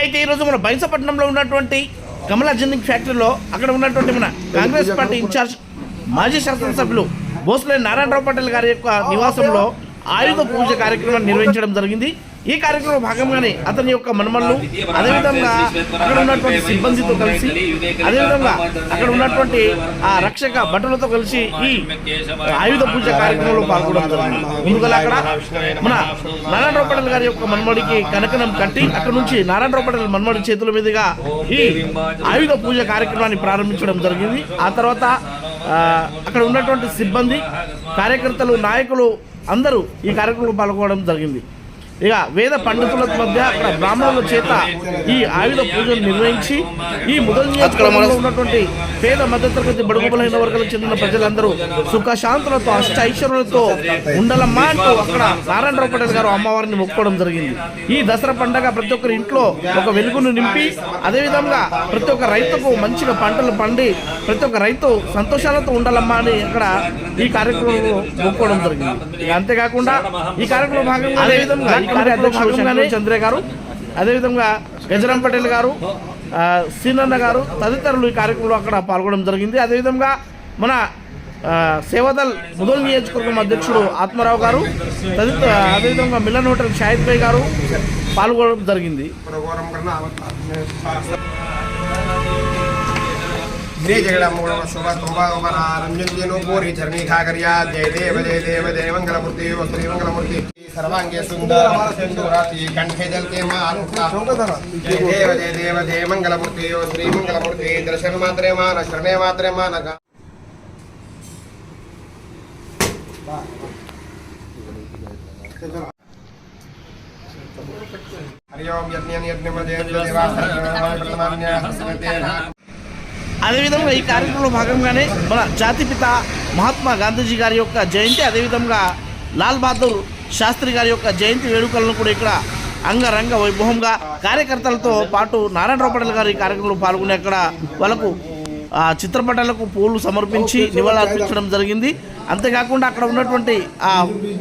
అయితే ఈరోజు మన బైంసపట్నంలో ఉన్నటువంటి కమలా జిన్నింగ్ ఫ్యాక్టరీలో అక్కడ ఉన్నటువంటి మన కాంగ్రెస్ పార్టీ ఇన్ఛార్జ్ మాజీ శాసనసభ్యులు భోస్లే నారాయణరావు పటేల్ గారి యొక్క నివాసంలో ఆయుధ పూజ కార్యక్రమాన్ని నిర్వహించడం జరిగింది. ఈ కార్యక్రమం భాగంగానే అతని యొక్క మనమళ్ళు అదేవిధంగా అక్కడ ఉన్నటువంటి సిబ్బందితో కలిసి అదేవిధంగా అక్కడ ఉన్నటువంటి ఆ రక్షక భటులతో కలిసి ఈ ఆయుధ పూజ కార్యక్రమంలో పాల్గొనడం జరిగింది. ముందుగా అక్కడ మన నారాయణ పటేల్ గారి యొక్క మనమడికి కనకనం కట్టి అక్కడ నుంచి నారాయణ పటేల్ మనమడి చేతుల మీదుగా ఈ ఆయుధ పూజ కార్యక్రమాన్ని ప్రారంభించడం జరిగింది. ఆ తర్వాత అక్కడ ఉన్నటువంటి సిబ్బంది కార్యకర్తలు నాయకులు అందరూ ఈ కార్యక్రమంలో పాల్గొనడం జరిగింది. ఇక వేద పండితుల మధ్య అక్కడ బ్రాహ్మణుల చేత ఈ ఆయుధ పూజలు నిర్వహించి ఈ మొదటి నియోజకవర్గంలో ఉన్నటువంటి పేద మధ్యతరగతి బడుగు బలైన వర్గాలకు చెందిన ప్రజలందరూ సుఖశాంతులతో అష్ట ఐశ్వర్యులతో ఉండాలమ్మా అంటూ అక్కడ నారాయణరావు పటేల్ గారు అమ్మవారిని మొక్కుకోవడం జరిగింది. ఈ దసరా పండగ ప్రతి ఒక్కరి ఇంట్లో ఒక వెలుగును నింపి అదేవిధంగా ప్రతి ఒక్క రైతుకు మంచిగా పంటలు పండి ప్రతి ఒక్క రైతు సంతోషాలతో ఉండాలమ్మా అని అక్కడ ఈ కార్యక్రమంలో మొక్కుకోవడం జరిగింది. అంతేకాకుండా ఈ కార్యక్రమంలో భాగంగా అదేవిధంగా కార్యక్రమంలో భాగంగానే చంద్ర గారు అదేవిధంగా గజరాం పటేల్ గారు సీనన్న గారు తదితరులు ఈ కార్యక్రమంలో అక్కడ పాల్గొనడం జరిగింది. అదేవిధంగా మన సేవాదల్ ముదల్ నియోజకవర్గం అధ్యక్షుడు ఆత్మారావు గారు తదితర అదేవిధంగా మిలన్ హోటల్ షాహిద్ భాయ్ గారు పాల్గొనడం జరిగింది. जय जगड़ा मूल शोभा शोभा ओमरा रंजन जिनो पूरी चरणी खाकरिया जय देव जय देव जय मंगलमूर्ति व श्री मंगलमूर्ति सर्वांगे सुंदर सिंदूराती कंठे जल के मानुका जय देव जय देव जय मंगलमूर्ति व श्री मंगलमूर्ति दर्शन मात्रे मान शरणे मात्रे मानका हरि ओम यज्ञ यज्ञ मजेन्द्र देवासर्वमाय प्रथमान्य हस्ततेन అదేవిధంగా ఈ కార్యక్రమంలో భాగంగానే మన జాతిపిత మహాత్మా గాంధీజీ గారి యొక్క జయంతి అదేవిధంగా లాల్ బహదూర్ శాస్త్రి గారి యొక్క జయంతి వేడుకలను కూడా ఇక్కడ అంగరంగ వైభవంగా కార్యకర్తలతో పాటు నారాయణరావు పటేల్ గారు ఈ కార్యక్రమంలో పాల్గొని అక్కడ వాళ్ళకు ఆ చిత్రపటాలకు పూలు సమర్పించి నివాళులర్పించడం జరిగింది. అంతేకాకుండా అక్కడ ఉన్నటువంటి ఆ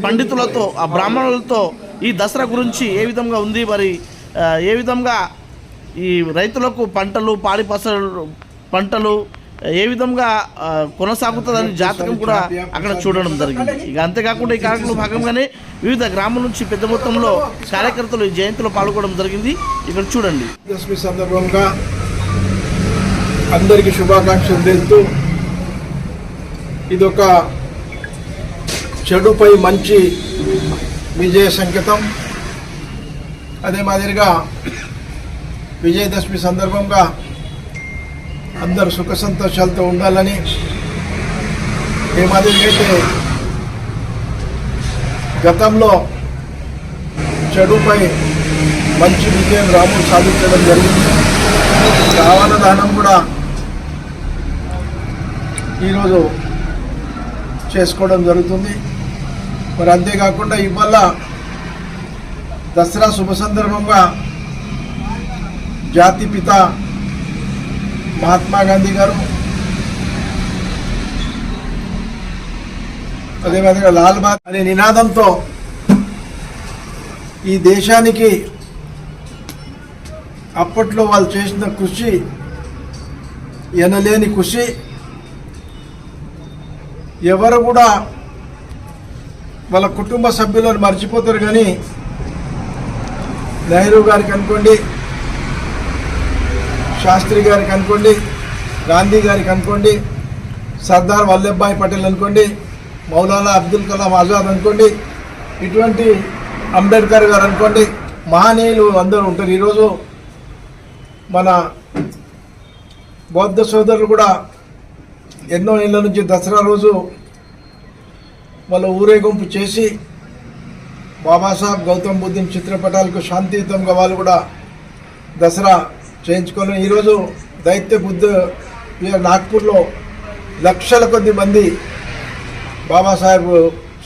పండితులతో ఆ బ్రాహ్మణులతో ఈ దసరా గురించి ఏ విధంగా ఉంది మరి ఏ విధంగా ఈ రైతులకు పంటలు పాడి పసలు పంటలు ఏ విధంగా కొనసాగుతుందని జాతకం కూడా అక్కడ చూడడం జరిగింది. ఇక అంతేకాకుండా ఈ కార్యక్రమంలో భాగంగానే వివిధ గ్రామాల నుంచి పెద్ద మొత్తంలో కార్యకర్తలు ఈ జయంతిలో పాల్గొనడం జరిగింది. ఇక్కడ చూడండి. దశమి సందర్భంగా అందరికీ శుభాకాంక్షలు తెలుపుతూ ఇదొక చెడుపై మంచి విజయ సంకేతం. అదే మాదిరిగా విజయదశమి సందర్భంగా అందరూ సుఖ సంతోషాలతో ఉండాలని ఏ మాదిరిగైతే గతంలో చెడుపై మంచి విజయం రాముడు సాధించడం జరిగింది. రావణ దానం కూడా ఈరోజు చేసుకోవడం జరుగుతుంది. మరి అంతేకాకుండా ఇవాళ దసరా శుభ సందర్భంగా జాతి పిత మహాత్మా గాంధీ గారు. అదేవిధంగా లాల్ బాగ్ అనే నినాదంతో ఈ దేశానికి అప్పట్లో వాళ్ళు చేసిన కృషి ఎనలేని కృషి ఎవరు కూడా వాళ్ళ కుటుంబ సభ్యులను మర్చిపోతారు కానీ నెహ్రూ గారికి అనుకోండి శాస్త్రి గారికి అనుకోండి గాంధీ గారికి అనుకోండి సర్దార్ వల్లభాయ్ పటేల్ అనుకోండి మౌలానా అబ్దుల్ కలాం ఆజాద్ అనుకోండి ఇటువంటి అంబేద్కర్ గారు అనుకోండి మహనీయులు అందరూ ఉంటారు. ఈరోజు మన బౌద్ధ సోదరులు కూడా ఎన్నో నెలల నుంచి దసరా రోజు వాళ్ళ ఊరేగింపు చేసి బాబాసాహెబ్ గౌతమ్ బుద్ధుని చిత్రపటాలకు శాంతియుతంగా వాళ్ళు కూడా దసరా చేయించుకొని ఈరోజు దైత్య బుద్ధ నాగ్పూర్లో లక్షల కొద్ది మంది బాబాసాహెబ్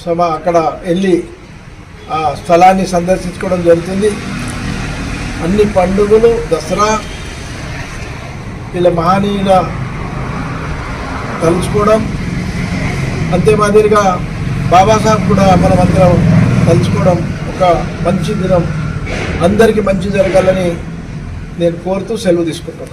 సమ అక్కడ వెళ్ళి ఆ స్థలాన్ని సందర్శించుకోవడం జరుగుతుంది. అన్ని పండుగలు దసరా వీళ్ళ మహనీయుల తలుచుకోవడం. అంతే మాదిరిగా బాబాసాహెబ్ కూడా మనం అందరం తలుచుకోవడం ఒక మంచి దినం. అందరికీ మంచి జరగాలని del Porto se lo disculpa.